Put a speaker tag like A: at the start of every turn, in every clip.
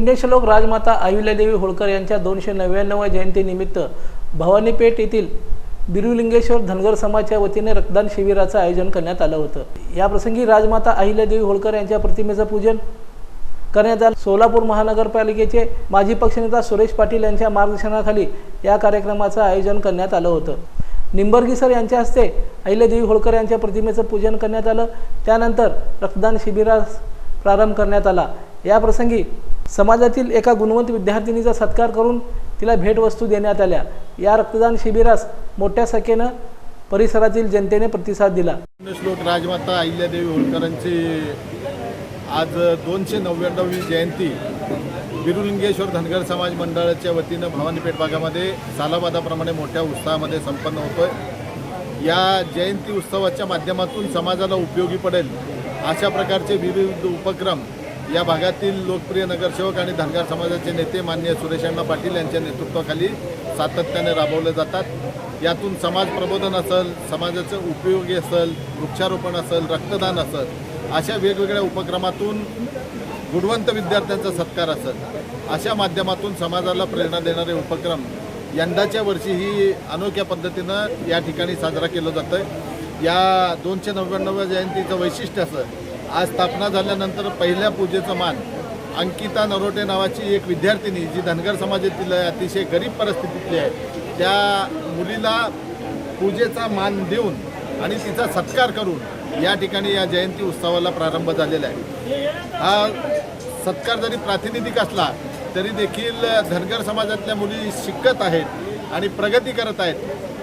A: पुण्यश्लोक राजमाता अहिल्यादेवी होळकर यांच्या दोनशे नव्याण्णव्या जयंतीनिमित्त भवानीपेठ येथील बिरुलिंगेश्वर धनगर समाजाच्या वतीने रक्तदान शिबिराचं आयोजन करण्यात आलं होतं. याप्रसंगी राजमाता अहिल्यादेवी होळकर यांच्या प्रतिमेचं पूजन करण्यात आलं. सोलापूर महानगरपालिकेचे माजी पक्षनेता सुरेश पाटील यांच्या मार्गदर्शनाखाली या कार्यक्रमाचं आयोजन करण्यात आलं होतं. निंबर्गी सर यांच्या हस्ते अहिल्यादेवी होळकर यांच्या प्रतिमेचं पूजन करण्यात आलं. त्यानंतर रक्तदान शिबिरास प्रारंभ करण्यात आला. या प्रसंगी समाजातील एका गुणवंत विद्यार्थिनीचा सत्कार करून तिला भेटवस्तू देण्यात आल्या. या रक्तदान शिबिरास मोठ्या संख्येनं परिसरातील जनतेने प्रतिसाद दिला.
B: श्लोक राजमाता अहिल्यादेवी होळकरांची आज दोनशे नव्याण्णवी जयंती बिरुलिंगेश्वर धनगर समाज मंडळाच्या वतीनं भवानीपेठ भागामध्ये सालाबादाप्रमाणे मोठ्या उत्साहामध्ये संपन्न होतोय. या जयंती उत्सवाच्या माध्यमातून समाजाला उपयोगी पडेल अशा प्रकारचे विविध उपक्रम या भागातील लोकप्रिय नगरसेवक आणि धनगर समाजाचे नेते मान्य सुरेशांना पाटील यांच्या नेतृत्वाखाली सातत्याने राबवले जातात. यातून समाज प्रबोधन असेल समाजाचं उपयोगी असेल वृक्षारोपण असेल रक्तदान असेल अशा वेगवेगळ्या उपक्रमातून गुणवंत विद्यार्थ्यांचा सत्कार असेल. अशा माध्यमातून समाजाला प्रेरणा देणारे उपक्रम यंदाच्या वर्षी ही अनोख्या पद्धतीनं या ठिकाणी साजरा केलं जातं या दोनशे नव्याण्णव जयंतीचं वैशिष्ट्य असं आज स्थापना झाल्यानंतर पहिल्या पूजेचं मान अंकिता नरोटे नावाची एक विद्यार्थिनी जी धनगर समाजातील अतिशय गरीब परिस्थितीतली आहे त्या मुलीला पूजेचा मान देऊन आणि तिचा सत्कार करून या ठिकाणी या जयंती उत्सवाला प्रारंभ झालेला आहे. हा सत्कार जरी प्रातिनिधिक असला तरी देखील धनगर समाजातल्या मुली शिकत आहेत आणि प्रगती करत आहेत.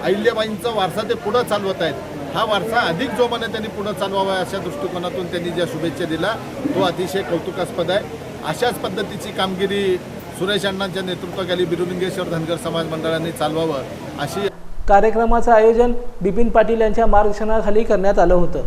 B: अहिल्याबाईंचा वारसा ते पुढं चालवत आहेत. हा वारसा अधिक जोमाने त्यांनी पुढं चालवावा अशा दृष्टिकोनातून त्यांनी ज्या शुभेच्छा दिला तो अतिशय कौतुकास्पद आहे. अशाच पद्धतीची कामगिरी सुरेश अण्णांच्या नेतृत्वाखाली बिरुलिंगेश्वर धनगर समाज मंडळांनी चालवावं अशी
A: कार्यक्रमाचं आयोजन बिपिन पाटील यांच्या मार्गदर्शनाखाली करण्यात आलं होतं.